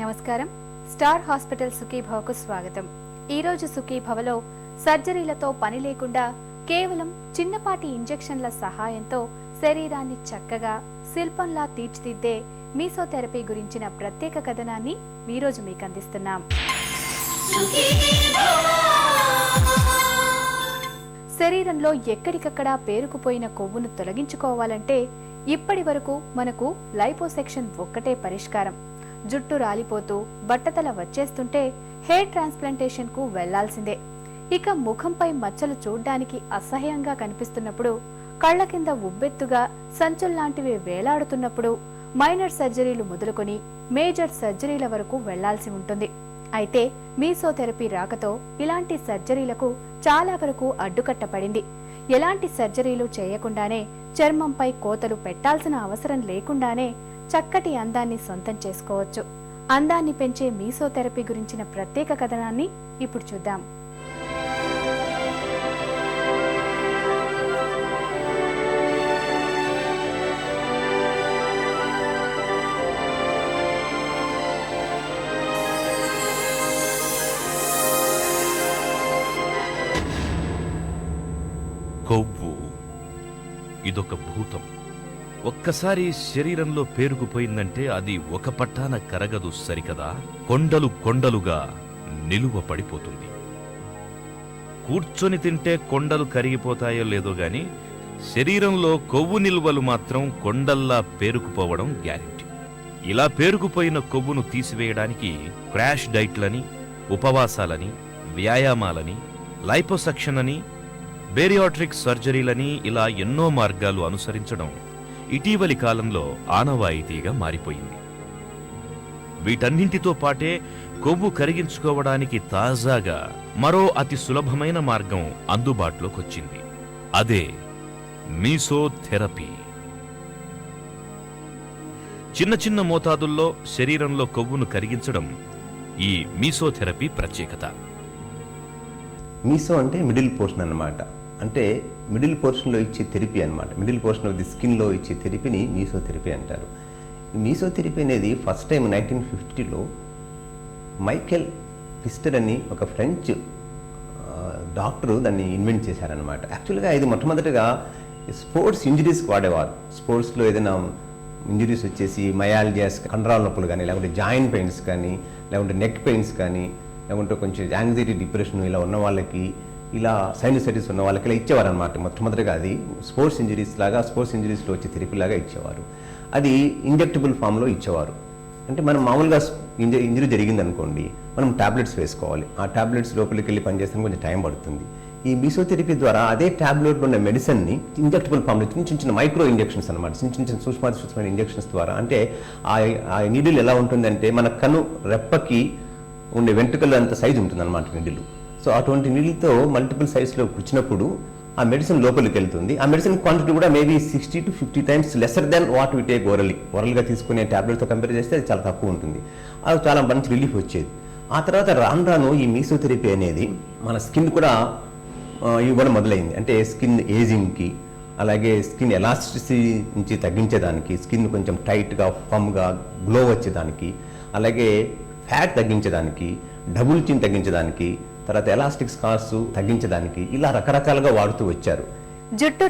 నమస్కారం. Star hospital సుఖీభవకు స్వాగతం. ఈరోజు సుఖీభవలో సర్జరీలతో పని లేకుండా కేవలం చిన్నపాటి ఇంజెక్షన్ల సహాయంతో శరీరాన్ని చక్కగా శిల్పంలా తీర్చిదిద్దే మీసోథెరపీ గురించిన ప్రత్యేక కథనాన్ని ఈరోజు మీకు అందిస్తున్నాం శరీరంలో ఎక్కడికక్కడ పేరుకుపోయిన కొవ్వును తొలగించుకోవాలంటే ఇప్పటి వరకు మనకు లైపోసెక్షన్ ఒక్కటే పరిష్కారం. జుట్టు రాలిపోతూ బట్టతల వచ్చేస్తుంటే హెయిర్ ట్రాన్స్ప్లాంటేషన్కు వెళ్ళాల్సిందే. ఇక ముఖంపై మచ్చలు చూడ్డానికి అసహ్యంగా కనిపిస్తున్నప్పుడు కళ్ళ కింద ఉబ్బెత్తుగా సంచుల్లాంటివి వేలాడుతున్నప్పుడు మైనర్ సర్జరీలు మొదలుకొని మేజర్ సర్జరీల వరకు వెళ్ళాల్సి ఉంటుంది. అయితే మీసోథెరపీ రాకతో ఇలాంటి సర్జరీలకు చాలా వరకు అడ్డుకట్టపడింది ఎలాంటి సర్జరీలు చేయకుండానే చర్మంపై కోతలు పెట్టాల్సిన అవసరం లేకుండానే చక్కటి అందాన్ని సొంతం చేసుకోవచ్చు. అందాన్ని పెంచే మీసోథెరపీ గురించిన ప్రత్యేక కథనాన్ని ఇప్పుడు చూద్దాం. ఇదొక భూతం. ఒక్కసారి శరీరంలో పేరుకుపోయిందంటే అది ఒక పట్టాన కరగదు సరికదా? కొండలు కొండలుగా నిలువ పడిపోతుంది కూర్చొని తింటే కొండలు కరిగిపోతాయో లేదో గాని శరీరంలో కొవ్వు నిల్వలు మాత్రం కొండల్లా పేరుకుపోవడం గ్యారెంటీ. ఇలా పేరుకుపోయిన కొవ్వును తీసివేయడానికి క్రాష్ డైట్లని ఉపవాసాలని వ్యాయామాలని లైపోసక్షన్ అని బేరియాట్రిక్ సర్జరీలని ఇలా ఎన్నో మార్గాలు అనుసరించడం ఇటీవలి కాలంలో ఆనవాయితీగా మారిపోయింది. వీటన్నింటితో పాటే కొవ్వు కరిగించుకోవడానికి తాజాగా మరో అతి సులభమైన మార్గం అందుబాటులోకొచ్చింది. అదే మీసోథెరపీ. చిన్న చిన్న మోతాదుల్లో శరీరంలో కొవ్వును కరిగించడం ఈ మీసోథెరపీ ప్రత్యేకత. మీసో అంటే మిడిల్ పోర్షన్ అన్నమాట. అంటే మిడిల్ పోర్షన్లో ఇచ్చే థెరపీ అన్నమాట. మిడిల్ పోర్షన్ ఆఫ్ ది స్కిన్లో ఇచ్చే థెరపీని మీసో థెరపీ అంటారు. మీసో థెరపీ అనేది ఫస్ట్ టైం నైన్టీన్ ఫిఫ్టీలో మైకెల్ పిస్టర్ అని ఒక ఫ్రెంచ్ డాక్టరు దాన్ని ఇన్వెంట్ చేశారనమాట యాక్చువల్గా ఇది మొట్టమొదటిగా స్పోర్ట్స్ ఇంజరీస్కి వాడేవారు. స్పోర్ట్స్లో ఏదైనా ఇంజరీస్ వచ్చేసి మయాలజియాస్ కండరాల నొప్పులు కానీ లేకుంటే జాయింట్ పెయిన్స్ కానీ లేకుంటే నెక్ పెయిన్స్ కానీ లేకుంటే కొంచెం యాంగ్జైటీ డిప్రెషన్ ఇలా ఉన్న వాళ్ళకి ఇలా సైనసైటిస్ ఉన్న వాళ్ళకి ఇలా ఇచ్చేవారు అనమాట మొట్టమొదటిగా అది స్పోర్ట్స్ ఇంజరీస్ లాగా స్పోర్ట్స్ ఇంజరీస్లో వచ్చే థెరపీ లాగా ఇచ్చేవారు. అది ఇంజెక్టబుల్ ఫామ్లో ఇచ్చేవారు. అంటే మనం మామూలుగా ఇంజ ఇంజరీ జరిగింది అనుకోండి మనం టాబ్లెట్స్ వేసుకోవాలి. ఆ టాబ్లెట్స్ లోపలికి వెళ్ళి పనిచేస్తానికి కొంచెం టైం పడుతుంది. ఈ మీసోథెరపీ ద్వారా అదే ట్యాబ్లెట్లో ఉన్న మెడిసిన్ని ఇంజెక్టబుల్ ఫామ్లో చిన్న చిన్న చిన్న మైక్రో ఇంజెక్షన్స్ అనమాట చిన్న చిన్న చిన్న సూక్ష్మాతి సూక్ష్మమైన ఇంజెక్షన్స్ ద్వారా. అంటే ఆ ఆ నీడిల్ ఎలా ఉంటుందంటే మన కను రెప్పకి ఉండే వెంట్రుకలు అంత సైజు ఉంటుంది అనమాట నీడిల్ సో అటువంటి నీళ్ళతో మల్టిపుల్ సైజ్లో కూర్చున్నప్పుడు ఆ మెడిసిన్ లోపలికి వెళ్తుంది. ఆ మెడిసిన్ క్వాంటిటీ కూడా maybe sixty to fifty times lesser than what we take orally ఓరల్గా తీసుకునే టాబ్లెట్తో కంపేర్ చేస్తే అది చాలా తక్కువ ఉంటుంది. అది చాలా మంచి రిలీఫ్ వచ్చేది. ఆ తర్వాత రాను రాను ఈ మీసోథెరపీ అనేది మన స్కిన్ కూడా ఇవ్వడం మొదలైంది. అంటే స్కిన్ ఏజింగ్కి అలాగే స్కిన్ ఎలాస్టిసిటీ నుంచి తగ్గించేదానికి స్కిన్ కొంచెం టైట్గా ఫమ్గా గ్లో వచ్చేదానికి అలాగే ఫ్యాట్ తగ్గించేదానికి డబుల్ చిన్ తగ్గించడానికి తర్వాత ఎలాస్టిక్ స్కార్స్ తగ్గించడానికి ఇలా రకరకాలుగా వాడుతూ వచ్చారు. జుట్టు